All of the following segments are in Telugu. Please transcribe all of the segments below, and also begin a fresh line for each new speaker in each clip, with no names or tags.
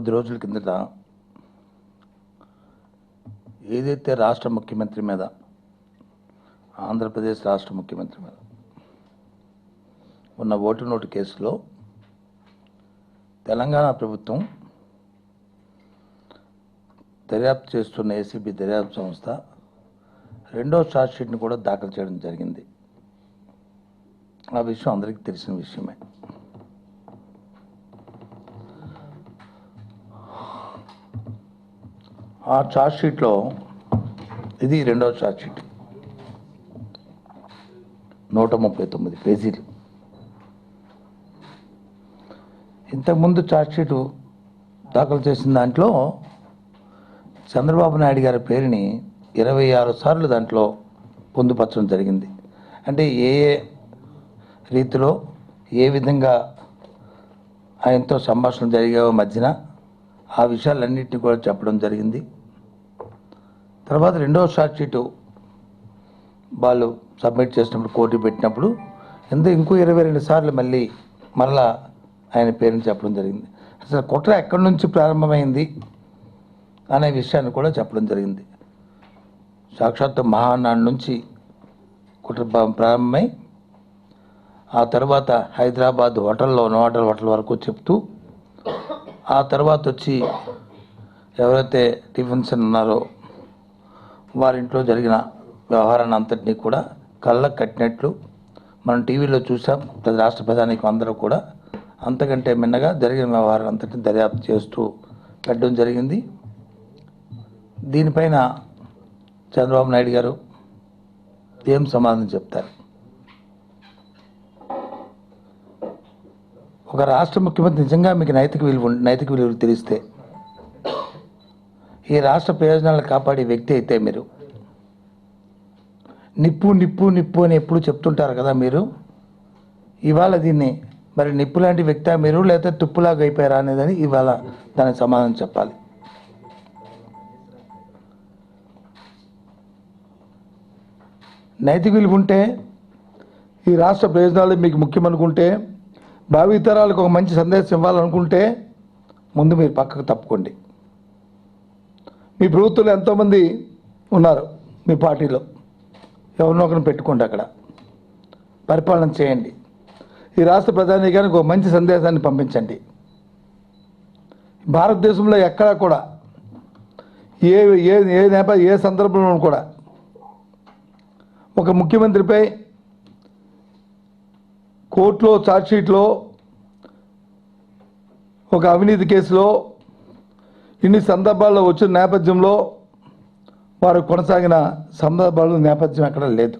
కొద్ది రోజుల కిందట ఏదైతే రాష్ట్ర ముఖ్యమంత్రి మీద ఆంధ్రప్రదేశ్ రాష్ట్ర ముఖ్యమంత్రి మీద ఉన్న ఓటు నోటు కేసులో తెలంగాణ ప్రభుత్వం దర్యాప్తు చేస్తున్న ఏసీబీ దర్యాప్తు సంస్థ రెండో ఛార్జ్షీట్ని కూడా దాఖలు చేయడం జరిగింది. ఆ విషయం అందరికీ తెలిసిన విషయమే. ఆ ఛార్జ్షీట్లో ఇది రెండవ ఛార్జ్షీట్ నూట ముప్పై తొమ్మిది పేజీలు. ఇంతకుముందు ఛార్జ్షీటు దాఖలు చేసిన దాంట్లో చంద్రబాబు నాయుడు గారి పేరుని ఇరవై ఆరు సార్లు దాంట్లో పొందుపరచడం జరిగింది. అంటే ఏ ఏ రీతిలో ఏ విధంగా ఆయనతో సంభాషణ జరిగావో మధ్యన ఆ విషయాలన్నింటినీ కూడా చెప్పడం జరిగింది. తర్వాత రెండవ షార్ట్ షీటు వాళ్ళు సబ్మిట్ చేసినప్పుడు కోర్టు పెట్టినప్పుడు ఎంత ఇంకో ఇరవై రెండు సార్లు మళ్ళీ మరలా ఆయన పేరుని చెప్పడం జరిగింది. అసలు కుట్ర ఎక్కడి నుంచి ప్రారంభమైంది అనే విషయాన్ని కూడా చెప్పడం జరిగింది. సాక్షాత్తు మహానాడు నుంచి కుట్ర ప్రారంభమై ఆ తర్వాత హైదరాబాద్ హోటల్లో హోటల్ హోటల్ వరకు చెప్తూ ఆ తర్వాత వచ్చి ఎవరైతే టిఫిన్స్ ఉన్నారో వారింట్లో జరిగిన వ్యవహారాన్ని అంతటినీ కూడా కళ్ళకు కట్టినట్లు మనం టీవీలో చూసాం ప్రతి రాష్ట్ర ప్రధానికి అందరూ కూడా అంతకంటే మిన్నగా జరిగిన వ్యవహారం అంతటిని దర్యాప్తు చేస్తూ పెట్టడం జరిగింది. దీనిపైన చంద్రబాబు నాయుడు గారు ఏం సమాధానం చెప్తారు? ఒక రాష్ట్ర ముఖ్యమంత్రి నిజంగా మీకు నైతిక విలువ నైతిక విలువలు తెలిస్తే ఈ రాష్ట్ర ప్రయోజనాలను కాపాడే వ్యక్తి అయితే మీరు. నిప్పు నిప్పు నిప్పు అని ఎప్పుడు చెప్తుంటారు కదా మీరు. ఇవాళ దీన్ని మరి నిప్పు లాంటి వ్యక్తి మీరు లేకపోతే తుప్పులాగా అయిపోయారా అనేదని ఇవాళ దానికి సమాధానం చెప్పాలి. నైతిక విలువ ఉంటే ఈ రాష్ట్ర ప్రయోజనాలు మీకు ముఖ్యం అనుకుంటే భావితరాలకు ఒక మంచి సందేశం ఇవ్వాలనుకుంటే ముందు మీరు పక్కకు తప్పుకోండి. మీ ప్రభుత్వంలో ఎంతోమంది ఉన్నారు మీ పార్టీలో? ఎవరినో ఒకరిని పెట్టుకోండి అక్కడ. పరిపాలన చేయండి. ఈ రాష్ట్ర ప్రధానికానికి ఒక మంచి సందేశాన్ని పంపించండి. భారతదేశంలో ఎక్కడా కూడా ఏ ఏ ఏ నేప ఏ సందర్భంలో కూడా ఒక ముఖ్యమంత్రిపై కోర్టులో ఛార్జ్షీట్లో ఒక అవినీతి కేసులో ఇన్ని సందర్భాల్లో వచ్చిన నేపథ్యంలో వారు కొనసాగిన సందర్భాలు నేపథ్యం ఎక్కడ లేదు.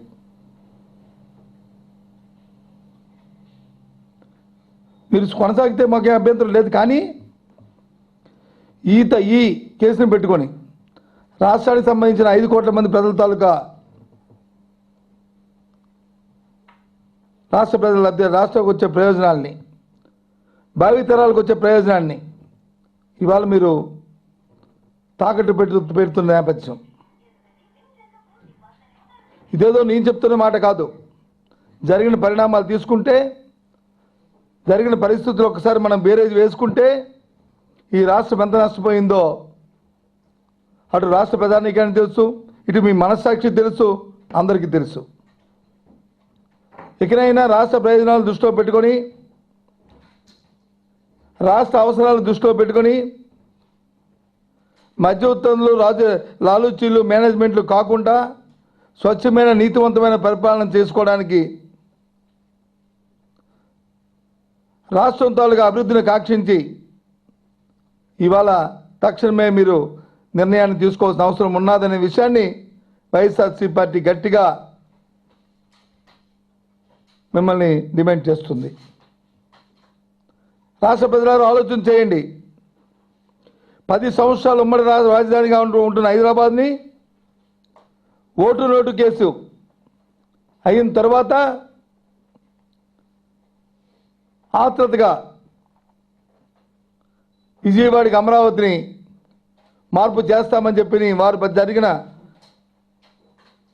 మీరు కొనసాగితే మాకే అభ్యంతరం లేదు కానీ ఈత ఈ కేసుని పెట్టుకొని రాష్ట్రానికి సంబంధించిన ఐదు కోట్ల మంది ప్రజల తాలూకా రాష్ట్ర ప్రజల లబ్ధి రాష్ట్రకు వచ్చే ప్రయోజనాల్ని భావితరాలకు వచ్చే ప్రయోజనాన్ని ఇవాళ మీరు తాకట్టు పెట్టు పెడుతున్న నేపథ్యం. ఇదేదో నేను చెప్తున్న మాట కాదు. జరిగిన పరిణామాలు తీసుకుంటే జరిగిన పరిస్థితులు ఒకసారి మనం బేరేజ్ వేసుకుంటే ఈ రాష్ట్రం ఎంత నష్టపోయిందో అటు రాష్ట్ర ప్రధానికానికి తెలుసు ఇటు మీ మనస్సాక్షి తెలుసు అందరికీ తెలుసు. ఇకనైనా రాష్ట్ర ప్రయోజనాలు దృష్టిలో పెట్టుకొని రాష్ట్ర అవసరాలు దృష్టిలో పెట్టుకొని మధ్య ఉత్తర్వులు రాజు లాలూచీలు మేనేజ్మెంట్లు కాకుండా స్వచ్ఛమైన నీతివంతమైన పరిపాలన చేసుకోవడానికి రాష్ట్రం తాలూకా అభివృద్ధిని కాక్షించి ఇవాళ తక్షణమే మీరు నిర్ణయాన్ని తీసుకోవాల్సిన అవసరం ఉన్నదనే విషయాన్ని వైఎస్ఆర్సీ పార్టీ గట్టిగా మిమ్మల్ని డిమాండ్ చేస్తుంది. రాష్ట్ర ప్రజలారు ఆలోచన చేయండి. పది సంవత్సరాలు ఉమ్మడి రాజధానిగా ఉంటూ ఉంటున్న హైదరాబాద్ని ఓటు నోటు కేసు అయిన తర్వాత ఆత్రతగా విజయవాడకి అమరావతిని మార్పు చేస్తామని చెప్పి వారు జరిగిన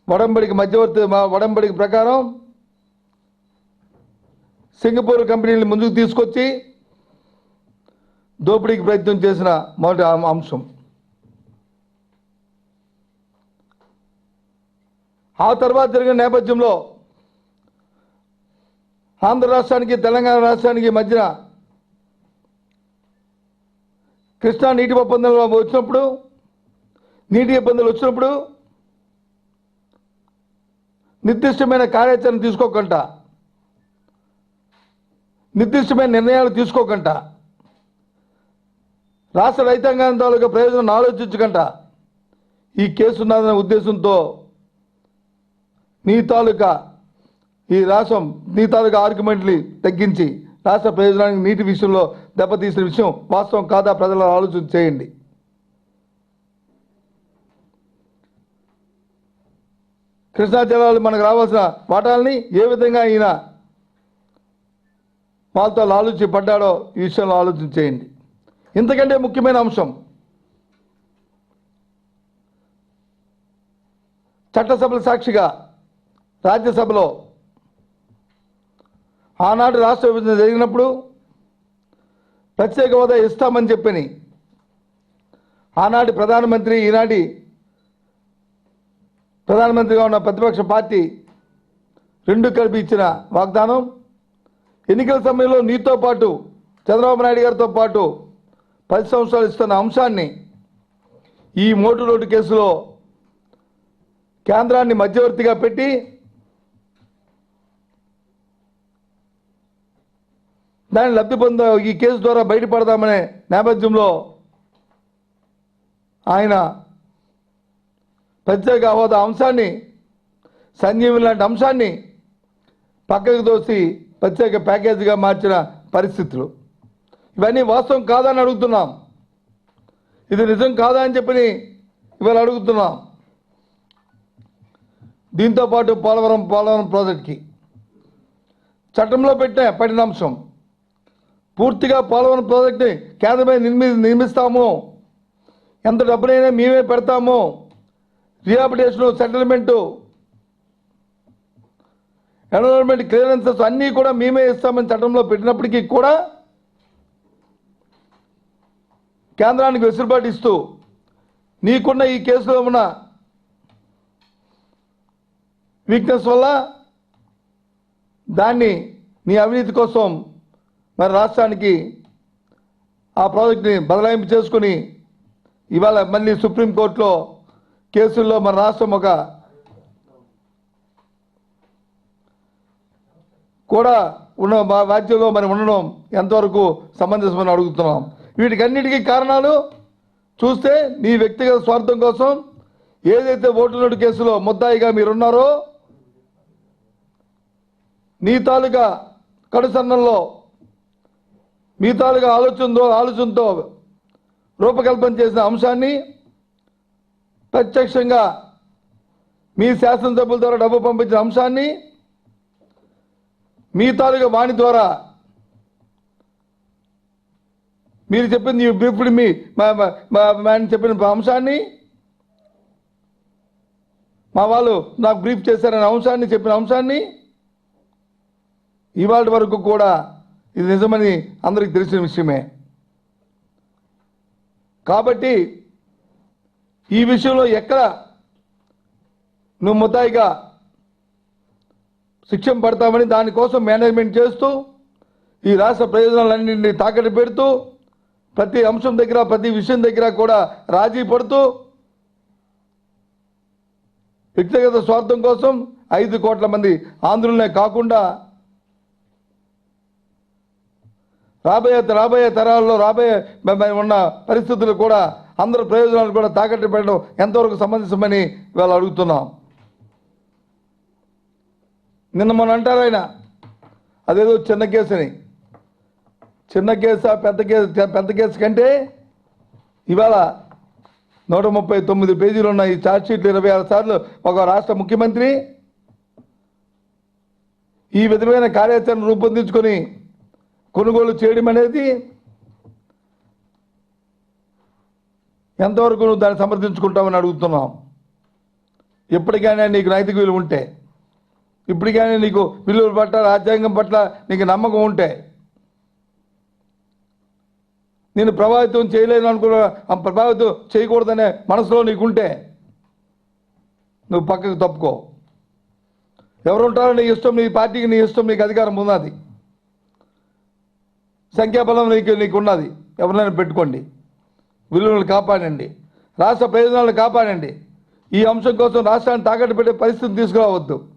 వడంబడికి మధ్యవర్తి మా- వడంబడికి ప్రకారం సింగపూర్ కంపెనీని ముందుకు తీసుకొచ్చి
దోపిడీకి ప్రయత్నం చేసిన మొదటి అంశం. ఆ తర్వాత జరిగిన నేపథ్యంలో ఆంధ్ర రాష్ట్రానికి తెలంగాణ రాష్ట్రానికి మధ్యన కృష్ణా నీటి ఒప్పందంలో వచ్చినప్పుడు నీటి ఇబ్బందులు వచ్చినప్పుడు నిర్దిష్టమైన కార్యాచరణ తీసుకోకుండా నిర్దిష్టమైన నిర్ణయాలు తీసుకోకుండా రాష్ట్ర రైతాంగం తాలూకా ప్రయోజనం ఆలోచించుకంట. ఈ కేసు ఉన్నదనే ఉద్దేశంతో నీ తాలూకా ఈ రాష్ట్రం నీ తాలూకా ఆర్గ్యుమెంట్ని తగ్గించి రాష్ట్ర ప్రయోజనానికి నీటి విషయంలో దెబ్బతీసిన విషయం వాస్తవం కాదా ప్రజల ఆలోచన చేయండి. కృష్ణా జిల్లాలో మనకు రావాల్సిన వాటాలని ఏ విధంగా ఈయన వాళ్ళతో ఆలోచించి పడ్డాడో ఈ విషయంలో ఆలోచన చేయండి. ఇంతకంటే ముఖ్యమైన అంశం చట్టసభల సాక్షిగా రాజ్యసభలో ఆనాడు రాష్ట్ర విభజన జరిగినప్పుడు ప్రత్యేక హోదా ఇస్తామని చెప్పని ఆనాటి ప్రధానమంత్రి ఈనాటి ప్రధానమంత్రిగా ఉన్న ప్రతిపక్ష పార్టీ రెండు కలిపి ఇచ్చిన వాగ్దానం. ఎన్నికల సమయంలో నీతో పాటు చంద్రబాబు నాయుడు గారితో పాటు పది సంవత్సరాలు ఇస్తున్న అంశాన్ని ఈ మోటు రోడ్డు కేసులో కేంద్రాన్ని మధ్యవర్తిగా పెట్టి దాన్ని లబ్ధి పొంద ఈ కేసు ద్వారా బయటపడదామనే నేపథ్యంలో ఆయన ప్రత్యేక హోదా అంశాన్ని సంజీవి లాంటి అంశాన్ని పక్కకు తోసి ప్రత్యేక ప్యాకేజీగా మార్చిన పరిస్థితులు. ఇవన్నీ వాస్తవం కాదని అడుగుతున్నాం. ఇది నిజం కాదా అని చెప్పి ఇవాళ అడుగుతున్నాం. దీంతో పాటు పోలవరం పోలవరం ప్రాజెక్ట్కి. చట్టంలో పెట్టిన పడిన అంశం పూర్తిగా పోలవరం ప్రాజెక్ట్ని కేంద్రమే నిర్మి నిర్మిస్తాము. ఎంత డబ్బునైనా మేమే పెడతాము. రిహాబిటేషను సెటిల్మెంటు ఎన్విరాన్మెంట్ క్లియరెన్సెస్ అన్నీ కూడా మేమే ఇస్తామని చట్టంలో పెట్టినప్పటికీ కూడా కేంద్రానికి వెసులుబాటు ఇస్తూ నీకున్న ఈ కేసులో ఉన్న వీక్నెస్ వల్ల దాన్ని నీ అవినీతి కోసం మరి రాష్ట్రానికి ఆ ప్రాజెక్ట్ని బదలాయింపు చేసుకుని ఇవాళ మళ్ళీ సుప్రీంకోర్టులో కేసుల్లో మన రాష్ట్రం ఒక కూడా ఉన్న మా రాజ్యంలో మరి ఉండడం ఎంతవరకు సమంజసమని అడుగుతున్నాం. వీటికన్నిటికీ కారణాలు చూస్తే నీ వ్యక్తిగత స్వార్థం కోసం ఏదైతే ఓటు నోటు కేసులో ముద్దాయిగా మీరున్నారో నీ తాలూకా కడుసన్నంలో మీ తాలూకా ఆలోచనతో ఆలోచనతో రూపకల్పన చేసిన అంశాన్ని ప్రత్యక్షంగా మీ శాసనసభ్యుల ద్వారా డబ్బు పంపించిన అంశాన్ని మీ తాలూకా వాణి ద్వారా మీరు చెప్పింది ఇప్పుడు మీ మా- మా- మా- ఆయన చెప్పిన అంశాన్ని మా వాళ్ళు నాకు బ్రీఫ్ చేశారనే అంశాన్ని చెప్పిన అంశాన్ని ఇవాళ వరకు కూడా ఇది నిజమని అందరికీ తెలిసిన విషయమే. కాబట్టి ఈ విషయంలో ఎక్కడ నువ్వు ముద్దాయిగా శిక్షణ పడతామని దానికోసం మేనేజ్మెంట్ చేస్తూ ఈ రాష్ట్ర ప్రయోజనాలన్నింటినీ తాకట్టు పెడుతూ ప్రతి అంశం దగ్గర ప్రతి విషయం దగ్గర కూడా రాజీ పడుతూ వ్యక్తిగత స్వార్థం కోసం ఐదు కోట్ల మంది ఆంధ్రులనే కాకుండా రాబోయే రాబోయే తరాల్లో రాబోయే ఉన్న పరిస్థితులు కూడా అందరి ప్రయోజనాలు కూడా తాకట్టు పెట్టడం ఎంతవరకు సంబంధించమని ఇవాళ అడుగుతున్నాం. నిన్న మొన్న అంటారు ఆయన అదేదో చిన్న కేసు అని చిన్న కేసా పెద్ద కేసు పెద్ద కేసు కంటే ఇవాళ నూట ముప్పై తొమ్మిది పేజీలు ఉన్న ఈ ఛార్జ్షీట్లు ఇరవై ఆరు సార్లు ఒక రాష్ట్ర ముఖ్యమంత్రి ఈ విధమైన కార్యాచరణ రూపొందించుకొని కొనుగోలు చేయడం అనేది ఎంతవరకు నువ్వు దాన్ని సమర్థించుకుంటామని అడుగుతున్నాం ఎప్పటికైనా నీకు నైతిక విలువ ఉంటే ఇప్పటికైనా నీకు విలువల పట్ల రాజ్యాంగం పట్ల నీకు నమ్మకం ఉంటే నేను ప్రభావితం చేయలేను అనుకున్న ప్రభావితం చేయకూడదనే మనసులో నీకుంటే నువ్వు పక్కకు తప్పుకో. ఎవరుంటారో నీ ఇష్టం నీ పార్టీకి నీ ఇష్టం నీకు అధికారం ఉన్నది. సంఖ్యాబలం నీకు నీకు ఉన్నది ఎవరినైనా పెట్టుకోండి. విలువలను కాపాడండి. రాష్ట్ర ప్రయోజనాలను కాపాడండి. ఈ అంశం కోసం రాష్ట్రాన్ని తాకట్టు పెట్టే పరిస్థితిని తీసుకురావద్దు.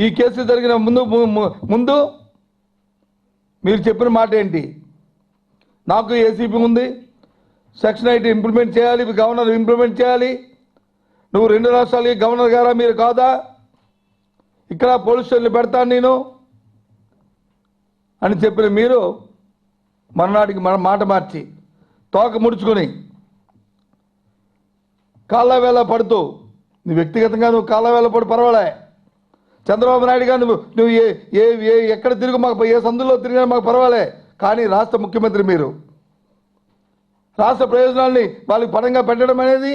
ఈ కేసు జరిగిన ముందు ము- ముందు మీరు చెప్పిన మాట ఏంటి నాకు ఏసీపీ ఉంది. సెక్షన్ ఎయిట్ ఇంప్లిమెంట్ చేయాలి గవర్నర్ ఇంప్లిమెంట్ చేయాలి. నువ్వు రెండు రాష్ట్రాలకి గవర్నర్ గారా మీరు కాదా? ఇక్కడ పోలీస్ స్టేషన్లు పెడతాను నేను అని చెప్పిన మీరు మర్నాటికి మన మాట మార్చి తోక ముడుచుకొని కాళ్ళ వేళ పడుతూ నీ వ్యక్తిగతంగా నువ్వు కాళ్ళ వేళ పడు పర్వాలే. చంద్రబాబు నాయుడు గారు నువ్వు నువ్వు ఏ ఏ ఏ ఎక్కడ తిరుగు మాకు ఏ సందులో తిరిగినా మాకు పర్వాలే. కానీ రాష్ట్ర ముఖ్యమంత్రి మీరు. రాష్ట్ర ప్రయోజనాల్ని వాళ్ళకి పడంగా పెట్టడం అనేది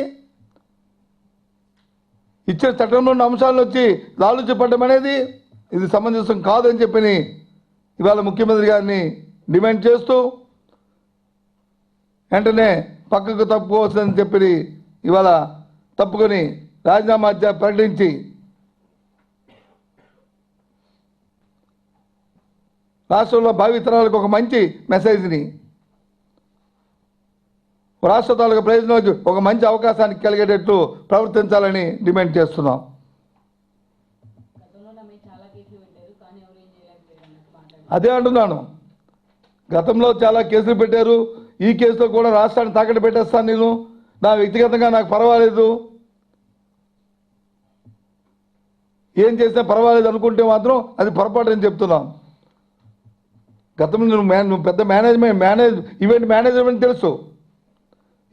ఇచ్చిన చట్టంలో ఉన్న అంశాలను వచ్చి లాలుచిపడడం అనేది ఇది సమంజసం కాదని చెప్పి ఇవాళ ముఖ్యమంత్రి గారిని డిమాండ్ చేస్తూ వెంటనే పక్కకు తప్పుకోవచ్చని చెప్పి ఇవాళ తప్పుకొని రాజీనామా చే- ప్రకటించి రాష్ట్రంలో భావితరాలకు ఒక మంచి మెసేజ్ని. రాష్ట్ర తాలూకా ప్రయోజనాలకు ఒక మంచి అవకాశాన్ని కలిగేటట్టు ప్రవర్తించాలని డిమాండ్ చేస్తున్నాం. అదే అంటున్నాను. గతంలో చాలా కేసులు పెట్టారు. ఈ కేసులో కూడా రాష్ట్రాన్ని తాకట్టు పెట్టేస్తాను నేను. నా వ్యక్తిగతంగా నాకు పర్వాలేదు. ఏం చేసినా పర్వాలేదు అనుకుంటే మాత్రం అది పొరపాటు అని చెప్తున్నాం. గతంలో నువ్వు మే నువ్వు పెద్ద మేనేజ్మెంట్ మేనేజ్ ఈవెంట్ మేనేజ్మెంట్ తెలుసు.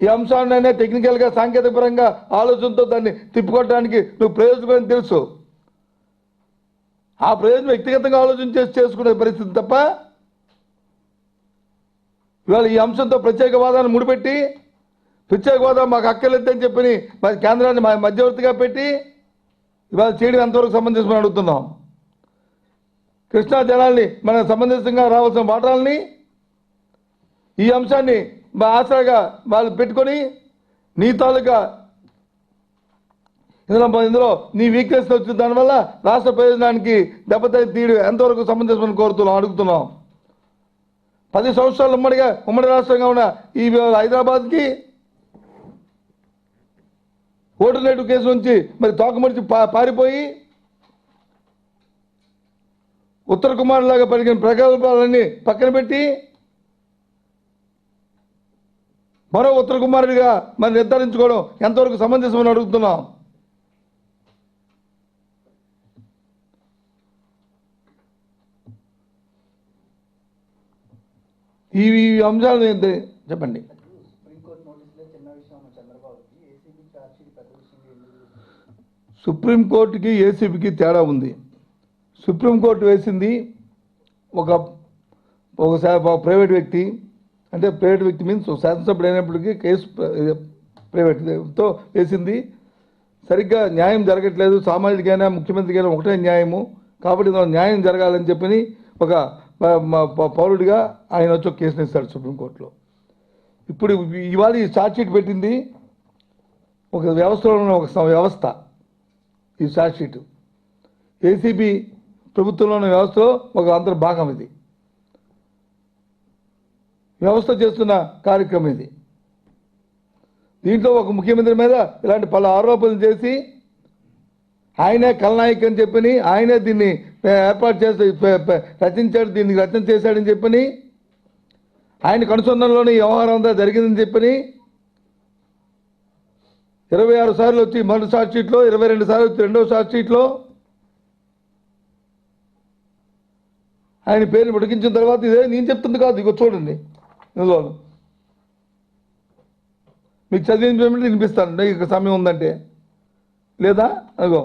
ఈ అంశాన్ని టెక్నికల్గా సాంకేతికపరంగా ఆలోచనతో దాన్ని తిప్పుకోవడానికి నువ్వు ప్రయోజనం తెలుసు. ఆ ప్రయోజనం వ్యక్తిగతంగా ఆలోచన చేసి చేసుకునే పరిస్థితి తప్ప ఇవాళ ఈ అంశంతో ప్రత్యేక వాదాన్ని ముడిపెట్టి ప్రత్యేక హోదా మాకు అక్కర్లేదని చెప్పి మా కేంద్రాన్ని మా మధ్యవర్తిగా పెట్టి ఇవాళ చేయడం ఎంతవరకు సమంజసమని అడుగుతున్నాం. కృష్ణా జలాల్ని మన సమంజసంగా రావాల్సిన వాటాలని ఈ అంశాన్ని మా ఆసరాగా వాళ్ళు పెట్టుకొని నీ తాలూకా ఇందులో ఇందులో నీ వీక్నెస్ వచ్చిన దానివల్ల రాష్ట్ర ప్రయోజనానికి దెబ్బతీ తీయడం ఎంతవరకు సంబంధించమని కోరుతున్నాం అడుగుతున్నాం. పది సంవత్సరాలు ఉమ్మడిగా ఉమ్మడి రాష్ట్రంగా ఉన్న ఈ హైదరాబాద్కి ఓటు నేటు కేసు నుంచి మరి తోకమడిచి పా పారిపోయి ఉత్తర కుమారులాగా పలికిన ప్రగల్భాలన్నీ పక్కన పెట్టి మరో ఉత్తర కుమారుడిగా మరి నిర్ధారించుకోవడం ఎంతవరకు సమంజసమని అడుగుతున్నాం. ఈ అంశాలు ఏంటి? చెప్పండి. సుప్రీంకోర్టుకి ఏసీబీకి తేడా ఉంది. సుప్రీంకోర్టు వేసింది ఒక ఒక ప్రైవేట్ వ్యక్తి. అంటే ప్రైవేట్ వ్యక్తి మీన్స్ శాసనసభ్యుడు అయినప్పటికీ కేసు ప్రైవేట్తో వేసింది. సరిగ్గా న్యాయం జరగట్లేదు. సామాజికైనా ముఖ్యమంత్రికైనా ఒకటే న్యాయము. కాబట్టి న్యాయం జరగాలని చెప్పని ఒక ప- పౌరుడిగా ఆయన వచ్చి ఒక కేసుని ఇస్తాడు సుప్రీంకోర్టులో. ఇప్పుడు ఇవాళ ఈ ఛార్జ్షీట్ పెట్టింది. ఒక వ్యవస్థలో ఉన్న ఒక వ్యవస్థ. ఈ ఛార్జ్షీట్ ఏసీబీ ప్రభుత్వంలో ఉన్న వ్యవస్థలో ఒక అంతర్భాగం ఇది. వ్యవస్థ చేస్తున్న కార్యక్రమం ఇది. దీంట్లో ఒక ముఖ్యమంత్రి మీద ఇలాంటి పలు ఆరోపణలు చేసి ఆయనే కలనాయక్ అని చెప్పని ఆయనే దీన్ని ఏర్పాటు చేసి రచించాడు దీన్ని రచన చేశాడని చెప్పని ఆయన కనుసంధానంలోనే వ్యవహారం అంతా జరిగిందని చెప్పని ఇరవై ఆరు సార్లు వచ్చి మొదటి షార్ట్ షీట్లో ఇరవై రెండు సార్లు వచ్చి రెండవ షార్ట్ షీట్లో ఆయన పేరుని ఉడికించిన తర్వాత ఇదే నేను చెప్తుంది కాదు ఇగో చూడండి. ఇందులో మీకు చదివించమంటే వినిపిస్తాను. ఇక సమయం ఉందంటే. లేదా? అదిగో.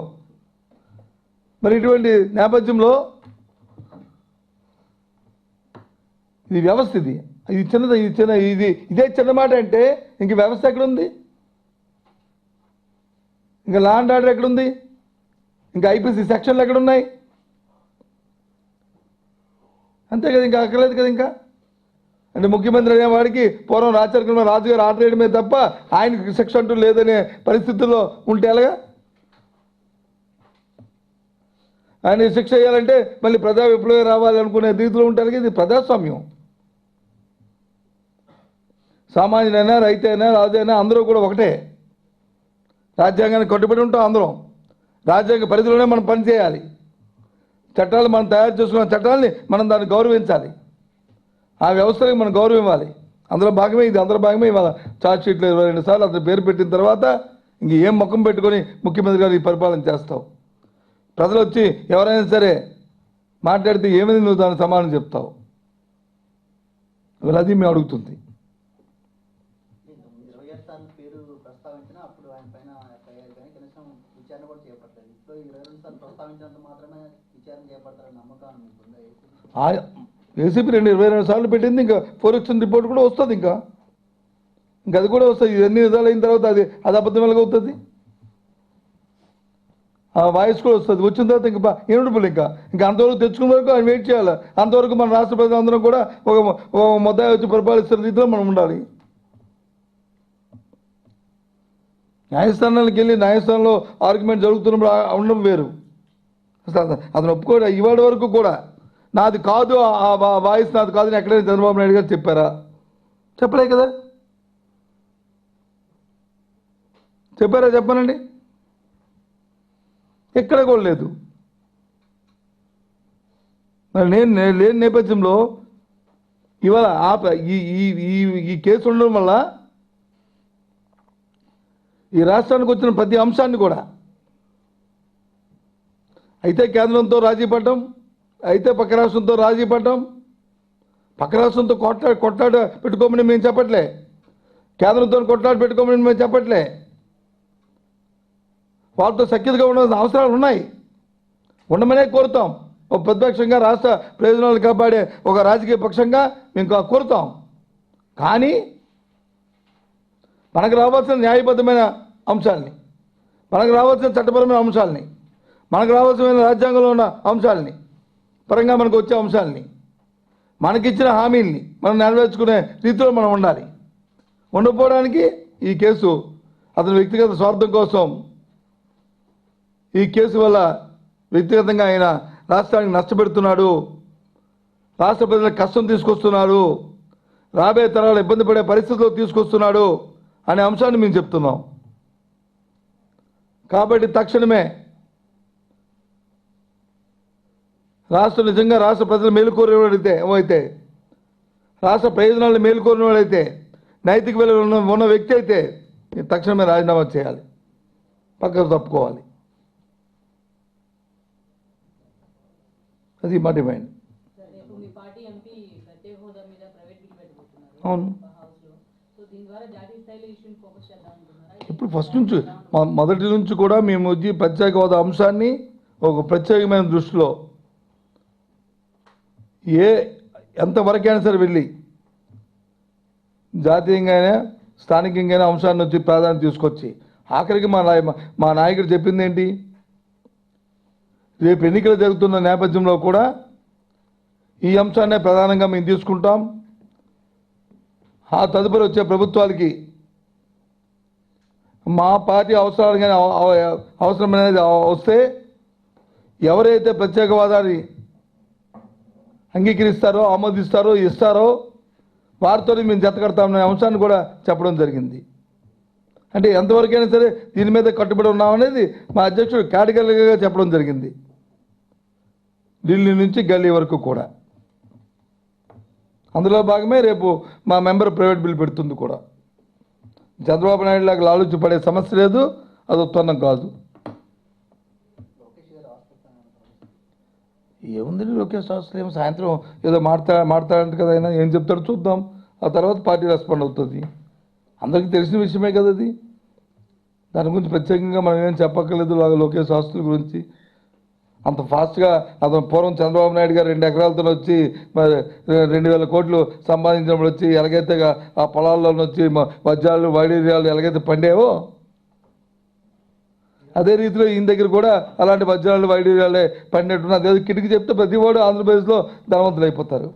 మరి ఇటువంటి నేపథ్యంలో ఇది వ్యవస్థ ఇది. ఇది చిన్నది ఇది చిన్న ఇది ఇదే చిన్న మాట అంటే ఇంక వ్యవస్థ ఎక్కడుంది? ఇంకా లా అండ్ ఆర్డర్ ఎక్కడుంది? ఇంకా ఐపీసీ సెక్షన్లు ఎక్కడున్నాయి? అంతే కదా ఇంకా అక్కర్లేదు కదా ఇంకా? అంటే ముఖ్యమంత్రి అనేవాడికి పూర్వం రాచరికంలో రాజుగారు ఆర్డర్ వేయడమే తప్ప ఆయనకి శిక్ష అంటూ లేదనే పరిస్థితుల్లో ఉంటే ఎలాగా? ఆయన శిక్ష చేయాలంటే మళ్ళీ ప్రజా విప్లవం రావాలి అనుకునే రీతిలో ఉంటారు ఇది ప్రజాస్వామ్యం. సామాన్యుడైనా రాజు రాజైనా అందరూ కూడా ఒకటే. రాజ్యాంగానికి కట్టుబడి ఉంటాం అందరం. రాజ్యాంగ పరిధిలోనే మనం పనిచేయాలి. చట్టాలు మనం తయారు చేసుకున్న చట్టాలని మనం దాన్ని గౌరవించాలి. ఆ వ్యవస్థలకు మనం గౌరవం ఇవ్వాలి. అందులో భాగమే ఇది అందులో భాగమే ఇవాళ చార్జ్ షీట్లో ఇరవై రెండు సార్లు అతను పేరు పెట్టిన తర్వాత ఇంక ఏం ముఖం పెట్టుకొని ముఖ్యమంత్రి గారు ఈ పరిపాలన చేస్తావు? ప్రజలు వచ్చి ఎవరైనా సరే మాట్లాడితే ఏమైంది నువ్వు దానికి సమాధానం చెప్తావు? ఇవాళ అది మేము అడుగుతుంది.
ఇరవై పేరు ప్రస్తావించినా అప్పుడు ఆయన పైన ఎఫ్ఐఆర్ కానీ కనీసం విచారణ కూడా చేపట్టలేదు. ఇప్పుడు ఇరవై రెండు సార్లు ప్రస్తావించినంత మాత్రమే విచారణ చేపడతారని నమ్మకం మీకు
ఏసీపీ రెండు ఇరవై రెండు సార్లు పెట్టింది ఇంకా ఫోరెక్షన్ రిపోర్ట్ కూడా వస్తుంది ఇంకా. ఇంకా అది కూడా వస్తుంది. ఇవన్నీ నిజాలు అయిన తర్వాత అది అది అబద్ధం ఎలాగవుతుంది ఆ వాయిస్ కూడా వస్తుంది. వచ్చిన తర్వాత ఇంకా ఏమిటి ఇంకా. ఇంకా అంతవరకు తెచ్చుకున్న వరకు ఆయన వెయిట్ చేయాలి. అంతవరకు మన రాష్ట్ర ప్రజలందరం కూడా ఒక ఒక ముద్దాయి వచ్చి పరిపాలిస్తున్న రీతిలో మనం ఉండాలి. న్యాయస్థానానికి వెళ్ళి న్యాయస్థానంలో ఆర్గ్యుమెంట్ జరుగుతున్నప్పుడు ఉండడం వేరు. అసలు అతను- ఒప్పుకోడు. ఇవాడి వరకు కూడా నాది కాదు ఆ- వాయిస్ నాది కాదు అని ఎక్కడైనా చంద్రబాబు నాయుడు గారు చెప్పారా? చెప్పలే కదా. చెప్పారా? చెప్పనండి. ఎక్కడ కూడా లేదు. మరి నేను నేను లేని నేపథ్యంలో ఇవాళ ఆప ఈ ఈ ఈ ఈ కేసు ఉండడం వల్ల ఈ రాష్ట్రానికి వచ్చిన ప్రతి అంశాన్ని కూడా అయితే కేంద్రంతో రాజీ పడ్డం అయితే పక్క రాష్ట్రంతో రాజీ పడ్డం పక్క రాష్ట్రంతో కొట్లా కొట్లాడ పెట్టుకోమని మేము చెప్పట్లే. కేంద్రంతో కొట్లాడి పెట్టుకోమని మేము చెప్పట్లే. వాళ్ళతో సఖ్యతగా ఉండాల్సిన అవసరాలు ఉన్నాయి. ఉండమనే కోరుతాం. ఒక ప్రతిపక్షంగా రాష్ట్ర ప్రయోజనాలు కాపాడే ఒక రాజకీయ పక్షంగా మేము కోరుతాం. కానీ మనకు రావాల్సిన న్యాయబద్ధమైన అంశాలని. మనకు రావాల్సిన చట్టపరమైన అంశాలని. మనకు రావాల్సిన రాజ్యాంగంలో ఉన్న అంశాలని. పరంగా మనకు వచ్చే అంశాలని. మనకిచ్చిన హామీల్ని. మనం నెరవేర్చుకునే రీతిలో మనం ఉండాలి. ఉండకపోవడానికి ఈ కేసు అతని వ్యక్తిగత స్వార్థం కోసం ఈ కేసు వల్ల వ్యక్తిగతంగా ఆయన రాష్ట్రానికి నష్టపెడుతున్నాడు. రాష్ట్ర ప్రజలకు కష్టం తీసుకొస్తున్నాడు. రాబోయే తరాలు ఇబ్బంది పడే పరిస్థితుల్లో తీసుకొస్తున్నాడు అనే అంశాన్ని మేము చెప్తున్నాం. కాబట్టి తక్షణమే రాష్ట్రం నిజంగా రాష్ట్ర ప్రజలు మేలుకోరేవాడైతే అయితే రాష్ట్ర ప్రయోజనాలను మేలుకోరినవాడైతే నైతిక విలువలు ఉన్న ఉన్న వ్యక్తి అయితే తక్షణమే రాజీనామా చేయాలి. పక్కకు తప్పుకోవాలి. అది మా డిమాండ్ అవును. ఇప్పుడు ఫస్ట్ నుంచి మొదటి నుంచి కూడా మేము వచ్చి ప్రత్యేక హోదా అంశాన్ని ఒక ప్రత్యేకమైన దృష్టిలో ఏ ఎంతవరకైనా సరే వెళ్ళి జాతీయంగానే స్థానికంగానే అంశాన్ని వచ్చి ప్రాధాన్యత తీసుకొచ్చి ఆఖరికి మా నాయ మా నాయకుడు చెప్పింది ఏంటి రేపు ఎన్నికలు జరుగుతున్న నేపథ్యంలో కూడా ఈ అంశాన్నే ప్రధానంగా మేము తీసుకుంటాం. ఆ తదుపరి వచ్చే ప్రభుత్వాలకి మా పార్టీ అవసరాలు కానీ అవసరం అనేది వస్తే ఎవరైతే ప్రత్యేకవాదాన్ని అంగీకరిస్తారో ఆమోదిస్తారో ఇస్తారో వారితో మేము జతకడతామనే అంశాన్ని కూడా చెప్పడం జరిగింది. అంటే ఎంతవరకైనా సరే దీని మీద కట్టుబడి ఉన్నామనేది మా అధ్యక్షుడు కేటగిరీగా చెప్పడం జరిగింది. ఢిల్లీ నుంచి గల్లీ వరకు కూడా. అందులో భాగమే రేపు మా మెంబర్ ప్రైవేట్ బిల్ పెడుతుంది కూడా. చంద్రబాబు నాయుడు లాగా లాలూచి పడే సమస్య లేదు అది ఉత్పన్నం కాదు. ఏముంది లోకేష్ అవసరం ఏమో సాయంత్రం ఏదో మాడతా మాడతాడంట కదా ఆయన ఏం చెప్తాడో చూద్దాం. ఆ తర్వాత పార్టీ రెస్పాండ్ అవుతుంది. అందరికీ తెలిసిన విషయమే కదా అది. దాని గురించి ప్రత్యేకంగా మనం ఏం చెప్పక్కర్లేదు లోకేష్ ఆస్తుల గురించి. అంత ఫాస్ట్గా అతను పూర్వం చంద్రబాబు నాయుడు గారు రెండు ఎకరాలతో వచ్చి మరి రెండు వేల కోట్లు సంపాదించినప్పుడు వచ్చి ఎలాగైతే ఆ పొలాల్లో వచ్చి వజ్రాలు వైడూర్యాలు ఎలాగైతే పండేవో? అదే రీతిలో ఈయన దగ్గర కూడా అలాంటి వజ్రాలు వైడూర్యాలే పండినట్టున్న అదే కిటికీ చెప్తే ప్రతి వాడు ఆంధ్రప్రదేశ్లో ధనవంతులు అయిపోతారు.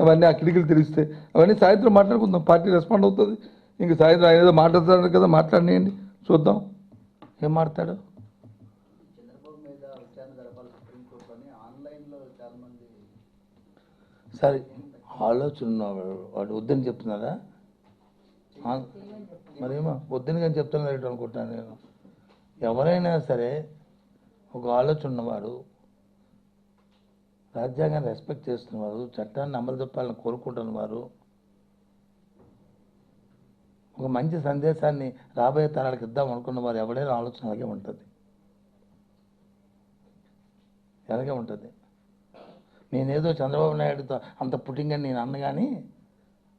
అవన్నీ ఆ కిటికీలు తెలిస్తే అవన్నీ సాయంత్రం మాట్లాడుకుందాం. పార్టీ రెస్పాండ్ అవుతుంది. ఇంక సాయంత్రం ఆయన ఏదో మాట్లాడతాడు కదా మాట్లాడినాయండి. చూద్దాం.
ఏం మాడతాడు
చంద్రబాబు మీద విచారణ జరపాలి సుప్రీంకోర్టులోని ఆన్లైన్లో చాలా మంది
సరే ఆలోచన వాడు వద్దని చెప్తున్నారా మరేమో వద్దని కానీ చెప్తున్నారు అనుకుంటాను నేను? ఎవరైనా సరే ఒక ఆలోచన ఉన్నవాడు రాజ్యాంగాన్ని రెస్పెక్ట్ చేస్తున్నవారు చట్టాన్ని అమలు చెప్పాలని కోరుకుంటున్నవారు ఒక మంచి సందేశాన్ని రాబోయే తరాలకు ఇద్దాం అనుకున్న వారు ఎవరైనా ఆలోచన అలాగే ఉంటుంది. అలాగే ఉంటుంది. నేనేదో చంద్రబాబు నాయుడుతో అంత పుట్టింగ్ అని నేను అన్నగాని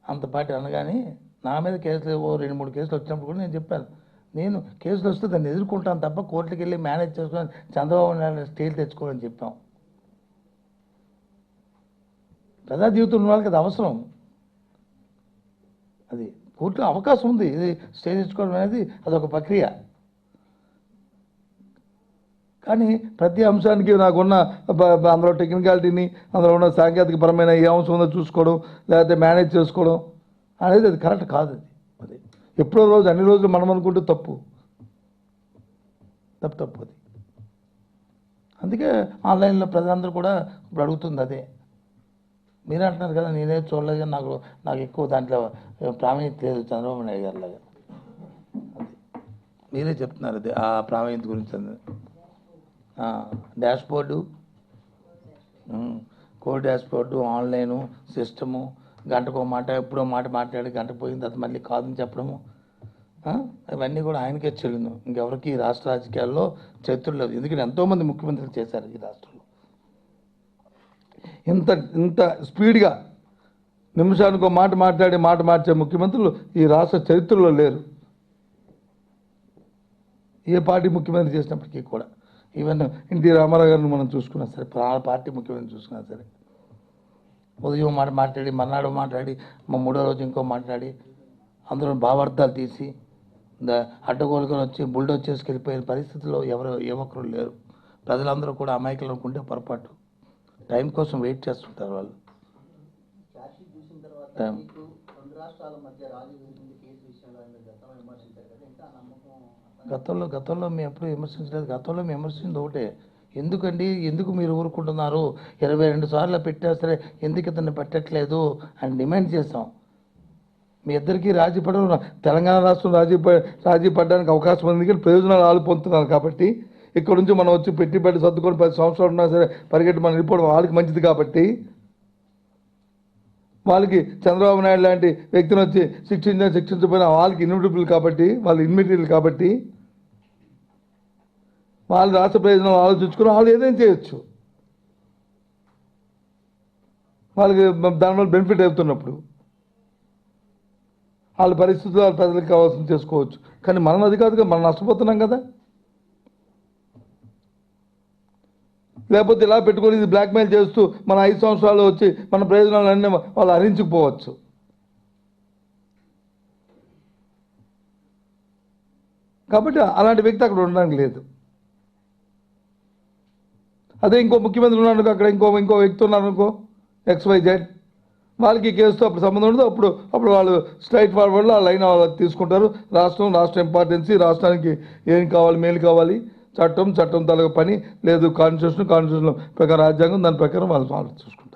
అంత పార్టీ అన్నగాని నా మీద కేసులు ఓ రెండు మూడు కేసులు వచ్చినప్పుడు కూడా నేను చెప్పాను. నేను కేసులు వస్తే దాన్ని ఎదుర్కొంటాను తప్ప కోర్టుకి వెళ్ళి మేనేజ్ చేసుకొని చంద్రబాబు నాయుడు స్టేట్ తెచ్చుకోవాలని చెప్పాం. ప్రజా జీవితం ఉన్న వాళ్ళకి అది అవసరం. అది కోర్టులో అవకాశం ఉంది. ఇది స్టే తెచ్చుకోవడం అనేది అదొక ప్రక్రియ. కానీ ప్రతి అంశానికి నాకున్న అందులో టెక్నికాలిటీని అందులో ఉన్న సాంకేతిక పరమైన ఏ అంశం ఉందో చూసుకోవడం లేకపోతే మేనేజ్ చేసుకోవడం అనేది అది కరెక్ట్ కాదు అది. అది ఎప్పుడో రోజు అన్ని రోజులు మనం అనుకుంటే తప్పు. తప్పు తప్పు అది. అందుకే ఆన్లైన్లో ప్రజలందరూ కూడా ఇప్పుడు అడుగుతుంది అదే. మీరు అంటున్నారు కదా నేనే చూడలేదు కానీ నాకు నాకు ఎక్కువ దాంట్లో ప్రావీణ్యత లేదు చంద్రబాబు నాయుడు గారి లాగా. మీరే చెప్తున్నారు అదే ఆ ప్రావీణ్యత గురించి dashboard code dashboard online system గంటకో మాట ఎప్పుడో మాట మాట్లాడి గంట పోయిన తర్వాత మళ్ళీ కాదని చెప్పడము. ఇవన్నీ కూడా ఆయనకే చెల్లింది. ఇంకెవరికి ఈ రాష్ట్ర రాజకీయాల్లో చరిత్ర లేదు ఎందుకంటే ఎంతోమంది ముఖ్యమంత్రులు చేశారు ఈ రాష్ట్రంలో.
ఇంత ఇంత స్పీడ్గా నిమిషానికి ఒక మాట మాట్లాడి మాట మార్చే ముఖ్యమంత్రులు ఈ రాష్ట్ర చరిత్రలో లేరు. ఏ పార్టీ ముఖ్యమంత్రి చేసినప్పటికీ కూడా. ఈవెన్ ఎన్టీ రామారావు గారిని మనం చూసుకున్నా సరే పార్టీ ముఖ్యమంత్రి చూసుకున్నా సరే. ఉదయం మాట మాట్లాడి మర్నాడు మాట్లాడి మా మూడో రోజు ఇంకో మాట్లాడి అందులో భావార్థాలు తీసి ద- అడ్డగోలుకొని వచ్చి బుల్డోజ్ చేసుకెళ్ళిపోయిన పరిస్థితిలో ఎవరు ఏ ఒక్కరు లేరు. ప్రజలందరూ కూడా అమాయకులు అనుకుంటే పొరపాటు. టైం కోసం వెయిట్ చేస్తుంటారు వాళ్ళు.
టైం.
మీకు రెండు రాష్ట్రాల మధ్య రాజీ జరిగింది కేసు విషయంలో ఆయన గతంలో విమర్శించారు కదా ఇంకా ఆ నమ్మకం అట్లా
గతంలో గతంలో మేము ఎప్పుడు విమర్శించలేదు. గతంలో మేము విమర్శించింది ఒకటే. ఎందుకండి? ఎందుకు మీరు ఊరుకుంటున్నారు? ఇరవై రెండు సార్లు పెట్టా సరే ఎందుకు ఇతన్ని పెట్టట్లేదు అని డిమాండ్ చేస్తాం మీ ఇద్దరికీ రాజీ పడడం తెలంగాణ రాష్ట్రం రాజీ రాజీ పడడానికి అవకాశం ఉంది కానీ ప్రయోజనాలు ఆలు పొందుతున్నారు కాబట్టి ఇక్కడ నుంచి మనం వచ్చి పెట్టి పెట్టి సర్దుకొని పది సంవత్సరాలు ఉన్నా సరే పరిగెట్టి మనం వెళ్ళిపోవడం వాళ్ళకి మంచిది కాబట్టి వాళ్ళకి చంద్రబాబు నాయుడు లాంటి వ్యక్తిని వచ్చి శిక్షించిన శిక్షించబోయిన వాళ్ళకి ఇన్విటబుల్ కాబట్టి వాళ్ళు ఇన్మిటబుల్ కాబట్టి వాళ్ళు రాష్ట్ర ప్రయోజనం ఆలోచించుకుని వాళ్ళు ఏదైనా చేయొచ్చు. వాళ్ళకి దానివల్ల బెనిఫిట్ అవుతున్నప్పుడు వాళ్ళ పరిస్థితులు వాళ్ళ ప్రజలకు కావాల్సింది చేసుకోవచ్చు. కానీ మనం అది కాదు మనం నష్టపోతున్నాం కదా. లేకపోతే ఇలా పెట్టుకొని ఇది బ్లాక్మెయిల్ చేస్తూ మన ఐదు సంవత్సరాలు వచ్చి మన ప్రయోజనాలన్నీ వాళ్ళు హరించుకుపోవచ్చు కాబట్టి అలాంటి వ్యక్తి అక్కడ ఉండడానికి లేదు. అదే ఇంకో ముఖ్యమంత్రి ఉన్నాడు అక్కడ ఇంకో ఇంకో వ్యక్తి ఉన్నారు అనుకో ఎక్స్ వై జెడ్ వాళ్ళకి కేసుతో అప్పుడు సంబంధం ఉండదు. అప్పుడు అప్పుడు వాళ్ళు స్ట్రైట్ ఫార్వర్డ్లో ఆ లైన్ వాళ్ళు తీసుకుంటారు. రాష్ట్రం రాష్ట్ర ఇంపార్టెన్సీ రాష్ట్రానికి ఏం కావాలి మేలు కావాలి. చట్టం చట్టం తలగ పని. లేదు కాన్స్టిట్యూషన్ కాన్స్టిట్యూషన్ ప్రకారం రాజ్యాంగం దాని ప్రకారం వాళ్ళు వాళ్ళు చూసుకుంటారు.